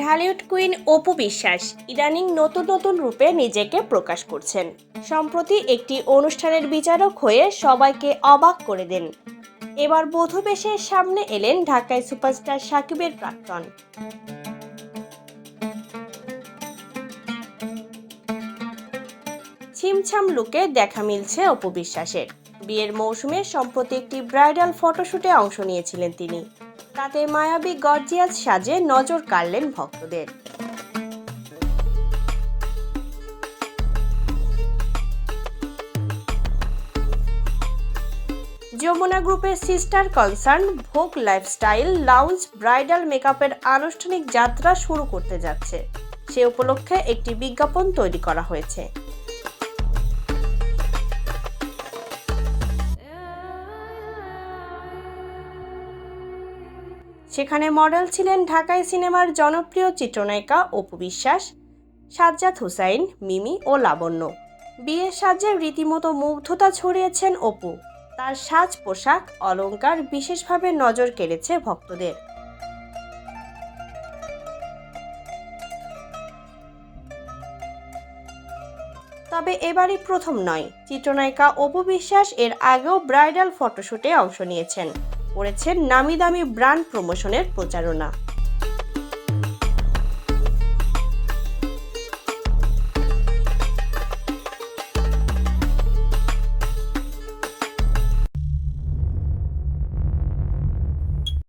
Dhallywood queen Apu Biswas ইদানিং নতুন নতুন রূপে নিজেকে প্রকাশ করছেন। সম্প্রতি একটি অনুষ্ঠানের বিচারক হয়ে সবাইকে অবাক করে দেন। এবার বধূবেশের সামনে এলেন ঢাকায় সুপারস্টার সাকিবের প্রাক্তন। ছিমছাম লুকে দেখা মিলছে অপু বিশ্বাসের বিয়ের মৌসুমে সম্প্রতি একটি ব্রাইডাল ফটোশুটে অংশ নিয়েছিলেন তিনি। তাতে মায়াবী গর্জিয়াস সাজে নজর কাড়লেন ভক্তদের। যমুনা গ্রুপের sister concern Vogue lifestyle lounge bridal মেকআপের আনুষ্ঠানিক যাত্রা শুরু করতে যাচ্ছে। সে উপলক্ষে একটি বিজ্ঞাপন তৈরি করা হয়েছে। সেখানে মডেল ছিলেন ঢাকাই সিনেমার জনপ্রিয় চিত্রনায়িকা অপু বিশ্বাস, সাজ্জাদ হুসাইন, মিমি ও লাবণ্য। বিয়ের সাজে রীতিমতো মুগ্ধতা ছড়িয়েছেন অপু। তার সাজ পোশাক অলঙ্কার বিশেষভাবে নজর কেড়েছে ভক্তদের। তবে এবারই প্রথম নয়। চিত্রনায়িকা অপু বিশ্বাস এর আগেও ব্রাইডাল ফটোশুটে অংশ নিয়েছেন। করেছেন নামি দামি ব্র্যান্ড প্রমোশনের প্রচারণা।